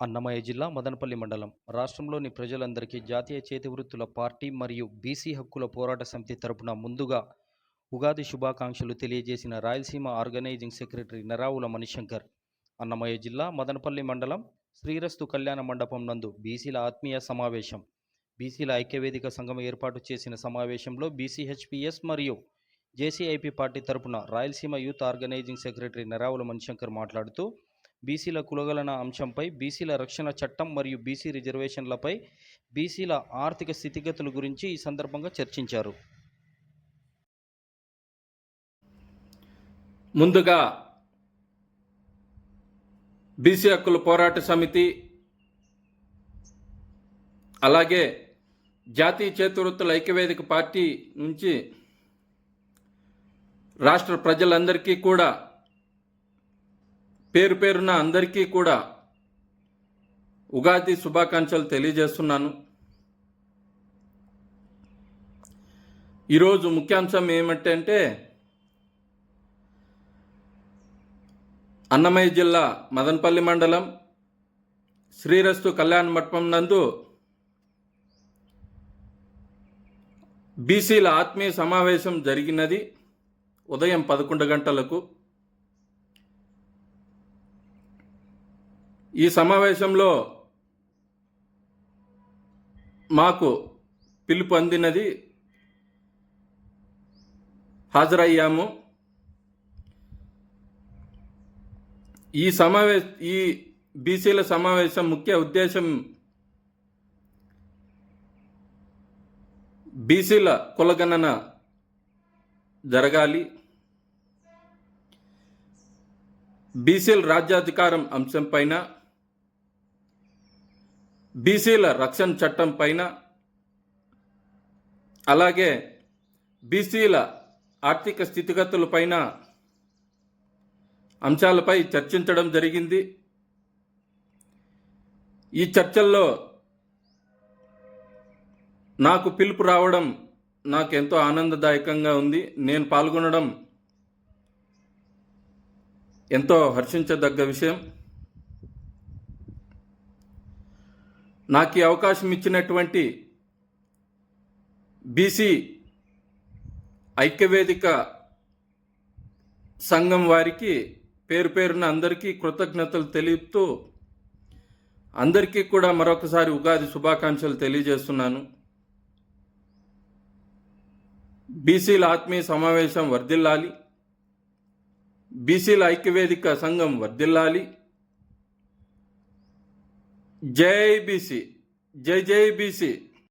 అన్నమయ్య జిల్లా మదనపల్లి మండలం. రాష్ట్రంలోని ప్రజలందరికీ జాతీయ చేతివృత్తుల పార్టీ మరియు బీసీ హక్కుల పోరాట సమితి తరపున ముందుగా ఉగాది శుభాకాంక్షలు తెలియజేసిన రాయలసీమ ఆర్గనైజింగ్ సెక్రటరీ నరావుల మణిశంకర్. అన్నమయ్య జిల్లా మదనపల్లి మండలం శ్రీరస్తు కళ్యాణ మండపం నందు బీసీల ఆత్మీయ సమావేశం. బీసీల ఐక్యవేదిక సంఘం ఏర్పాటు చేసిన సమావేశంలో బీసీహెచ్పిఎస్ మరియు జేసీఐపీ పార్టీ తరపున Rayalaseema youth organising secretary Naravula Manishankar మాట్లాడుతూ బీసీల కులగలన అంశంపై బీసీల రక్షణ చట్టం మరియు బీసీ రిజర్వేషన్లపై బీసీల ఆర్థిక స్థితిగతుల గురించి ఈ సందర్భంగా చర్చించారు. ముందుగా బీసీ హక్కుల పోరాట సమితి అలాగే జాతీయ చేతివృత్తుల ఐక్యవేదిక పార్టీ నుంచి రాష్ట్ర ప్రజలందరికీ కూడా పేరు పేరున అందరికీ కూడా ఉగాది శుభాకాంక్షలు తెలియజేస్తున్నాను. ఈరోజు ముఖ్యాంశం ఏమిటంటే అన్నమయ్య జిల్లా మదనపల్లి మండలం శ్రీరస్తు కళ్యాణ మఠం నందు బీసీల ఆత్మీయ సమావేశం జరిగినది ఉదయం పదకొండు గంటలకు. ఈ సమావేశంలో మాకు పిలుపు అందినది హాజరయ్యాము. ఈ సమావేశ ఈ బీసీల సమావేశం ముఖ్య ఉద్దేశం బీసీల కులగణన జరగాలి. బీసీల రాజ్యాధికారం అంశం పైన బీసీల రక్షణ చట్టం పైన అలాగే బీసీల ఆర్థిక స్థితిగతుల పైన అంశాలపై చర్చించడం జరిగింది. ఈ చర్చల్లో నాకు పిలుపు రావడం నాకు ఎంతో ఆనందదాయకంగా ఉంది. నేను పాల్గొనడం ఎంతో హర్షించదగ్గ విషయం. నాకు ఈ అవకాశం ఇచ్చినటువంటి బీసీ ఐక్యవేదిక సంఘం వారికి పేరు పేరున అందరికీ కృతజ్ఞతలు తెలుపుతూ అందరికీ కూడా మరొకసారి ఉగాది శుభాకాంక్షలు తెలియజేస్తున్నాను. బీసీల ఆత్మీయ సమావేశం వర్ధిల్లాలి. బీసీల ఐక్యవేదిక సంఘం వర్ధిల్లాలి. జై బీసీ జై జై బీసీ